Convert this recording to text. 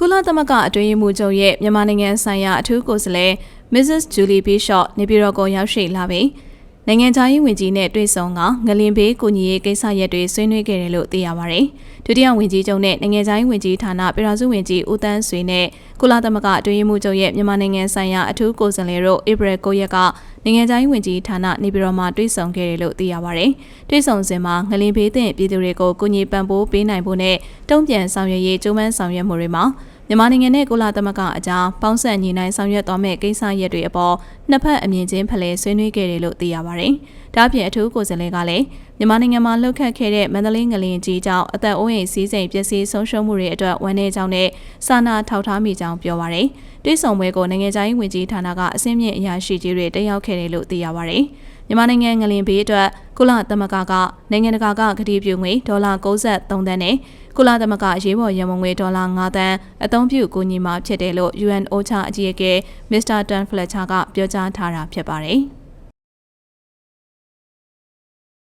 ကုလသမဂ္ဂအတွင်းရေးမှူးချုပ်ရဲ့မြန်မာနိုင်ငံဆိုင်ရာအထူးကိုယ်စားလှယ် Mrs. Julie Bishop နေပြည်တော်ကိုရောက်ရှိလာပြီး နိုင်ငံခြားရေးဝန်ကြီးနဲ့တွေ့ဆုံကငလင်ဘေးကူညီရေးကိစ္စရပ်တွေဆွေးနွေးခဲ့တယ်လို့သိရပါတယ်။ဒုတိယဝန်ကြီးချုပ်နဲ့နိုင်ငံခြားရေးဝန်ကြီးဌာနပြည်ထောင်စုဝန်ကြီးဦးတန်းဆွေနဲ့ကုလသမဂ္ဂအတွင်းရေးမှူးချုပ်ရဲ့မြန်မာနိုင်ငံဆိုင်ရာအထူးကိုယ်စားလှယ်တို့ဧပြီ9ရက်ကနိုင်ငံခြားရေးဝန်ကြီးဌာနနေပြည်တော်မှာတွေ့ဆုံခဲ့တယ်လို့သိရပါတယ်။တွေ့ဆုံစဉ်မှာငလင်ဘေးသင့်ပြည်သူတွေကိုကူညီပံ့ပိုးပေးနိုင်ဖို့နဲ့တုံ့ပြန်ဆောင်ရွက်ရေးကြိုးပမ်းဆောင်ရွက်မှုတွေမှာ မြန်မာနိုင်ငံနဲ့ကုလသမဂ္ဂအကြားပေါင်းဆက်ညီနိုင်ဆောင်ရွက်သွားမယ့်ကိစ္စရပ်တွေအပေါ်နှစ်ဖက်အမြင်ချင်းဖလှယ်ဆွေးနွေးခဲ့တယ်လို့သိရပါတယ်။ဒါ့အပြင်အထူးကိုယ်စားလှယ်ကလည်းမြန်မာနိုင်ငံမှာလှုပ်ခတ်ခဲ့တဲ့မန္တလေးငလင်ကြီးကြောင့်အသက်အိုးအိမ်စည်းစိမ်ပျက်စီးဆုံးရှုံးမှုတွေအတွက်ဝန်내ကြောင်းနဲ့စာနာထောက်ထားမိကြောင်းပြောပါရယ်။တွိဆုံပွဲကိုနိုင်ငံခြားရေးဝန်ကြီးဌာနကအစည်းအမြင့်အရာရှိကြီးတွေတက်ရောက်ခဲ့တယ်လို့သိရပါရယ်။ မြန်မာနိုင်ငံငလင်ဘေးအတွက်ကုလသမဂ္ဂကနိုင်ငံတကာကကတိပြုငွေဒေါ်လာ63သန်းနဲ့ကုလသမဂ္ဂရေးပေါ်ရန်ပုံငွေဒေါ်လာ9သန်းအသုံးပြုကူညီမှာဖြစ်တယ်လို့ UN OCHA အကြီးအကဲ Mr. Dan Fletcher ကပြောကြားထားတာဖြစ်ပါတယ်။